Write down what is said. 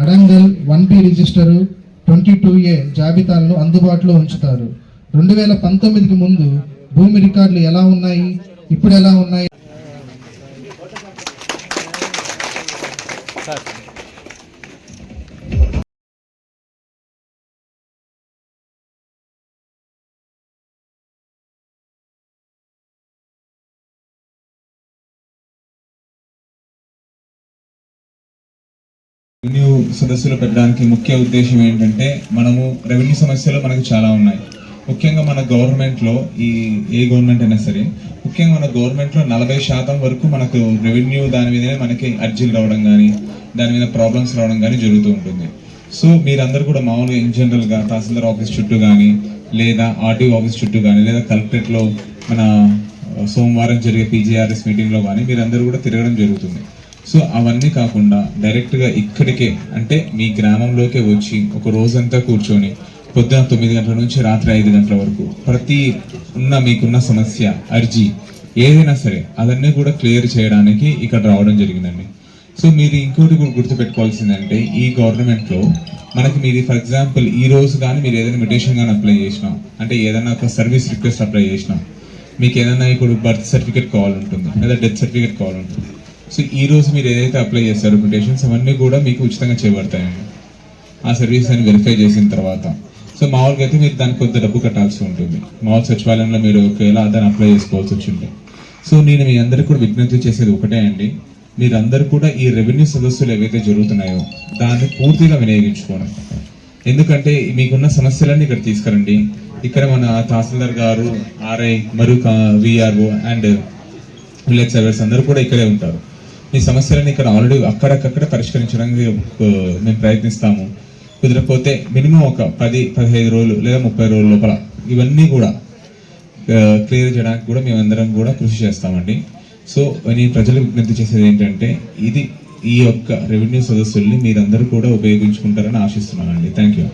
Adangal one B register twenty two A జాబితాలను అందుబాటులో ఉంచుతారు. రెండు వేల పంతొమ్మిదికి ముందు భూమి రికార్డులు ఎలా ఉన్నాయి? ఇప్పుడు ఎలా ఉన్నాయి? రెవెన్యూ సదస్సులు పెట్టడానికి ముఖ్య ఉద్దేశం ఏంటంటే మనము రెవెన్యూ సమస్యలు మనకు చాలా ఉన్నాయి. ముఖ్యంగా మన గవర్నమెంట్లో ఈ ఏ గవర్నమెంట్ అయినా సరే ముఖ్యంగా మన గవర్నమెంట్లో నలభై శాతం వరకు మనకు రెవెన్యూ దాని మీదనే మనకి అర్జీలు రావడం కానీ దాని మీద ప్రాబ్లమ్స్ రావడం కానీ జరుగుతూ ఉంటుంది. సో మీరందరూ కూడా మామూలుగా ఇన్ జనరల్గా తహసీల్దార్ ఆఫీస్ చుట్టూ కానీ లేదా ఆర్టీఓ ఆఫీస్ చుట్టూ కానీ లేదా కలెక్టరేట్లో మన సోమవారం జరిగే పీజీఆర్ఎస్ మీటింగ్లో కానీ మీరందరూ కూడా తిరగడం జరుగుతుంది. సో అవన్నీ కాకుండా డైరెక్ట్గా ఇక్కడికే అంటే మీ గ్రామంలోకే వచ్చి ఒక రోజంతా కూర్చొని పొద్దున తొమ్మిది గంటల నుంచి రాత్రి ఐదు గంటల వరకు ప్రతి ఉన్న మీకున్న సమస్య అర్జీ ఏదైనా సరే అవన్నీ కూడా క్లియర్ చేయడానికి ఇక్కడ రావడం జరిగిందండి. సో మీరు ఇంకోటి కూడా గుర్తుపెట్టుకోవాల్సిందంటే ఈ గవర్నమెంట్లో మనకి మీది ఫర్ ఎగ్జాంపుల్ ఈ రోజు కానీ మీరు ఏదైనా మెడిటేషన్ కానీ అప్లై చేసినాం అంటే ఏదైనా ఒక సర్వీస్ రిక్వెస్ట్ అప్లై చేసినా మీకు ఏదైనా ఇప్పుడు బర్త్ సర్టిఫికేట్ కావాలంటుంది లేదా డెత్ సర్టిఫికేట్ కావాలంటుంది సో ఈ రోజు మీరు ఏదైతే అప్లై చేస్తారో కొటేషన్స్ అవన్నీ కూడా మీకు ఉచితంగా చేయబడతాయండి. ఆ సర్వీస్ అని వెరిఫై చేసిన తర్వాత. సో మామూలుగా అయితే మీరు దానికి కొంత డబ్బు కట్టాల్సి ఉంటుంది. మామూలు సచివాలయంలో మీరు ఒకవేళ దాన్ని అప్లై చేసుకోవాల్సి వచ్చింది సో నేను మీ అందరికీ కూడా విజ్ఞప్తి చేసేది ఒకటే అండి. మీరందరూ కూడా ఈ రెవెన్యూ సదస్సులు ఏవైతే జరుగుతున్నాయో దాన్ని పూర్తిగా వినియోగించుకోండి. ఎందుకంటే మీకున్న సమస్యలన్నీ ఇక్కడ తీసుకురండి. ఇక్కడ మన తహసీల్దార్ గారు ఆర్ఐ మరియు విఆర్ఓ అండ్ విలేజ్ సర్వర్స్ అందరూ కూడా ఇక్కడే ఉంటారు. మీ సమస్యలను ఇక్కడ ఆల్రెడీ అక్కడక్కడ పరిష్కరించడానికి మేము ప్రయత్నిస్తాము. కుదరకపోతే మినిమం ఒక పది పదిహేను రోజులు లేదా ముప్పై రోజుల లోపల ఇవన్నీ కూడా క్లియర్ చేయడానికి కూడా మేమందరం కూడా కృషి చేస్తామండి. సో నేను ప్రజలకు విజ్ఞప్తి చేసేది ఏంటంటే ఇది ఈ యొక్క రెవెన్యూ సదస్సుల్ని మీరందరూ కూడా ఉపయోగించుకుంటారని ఆశిస్తున్నానండి. Thank you.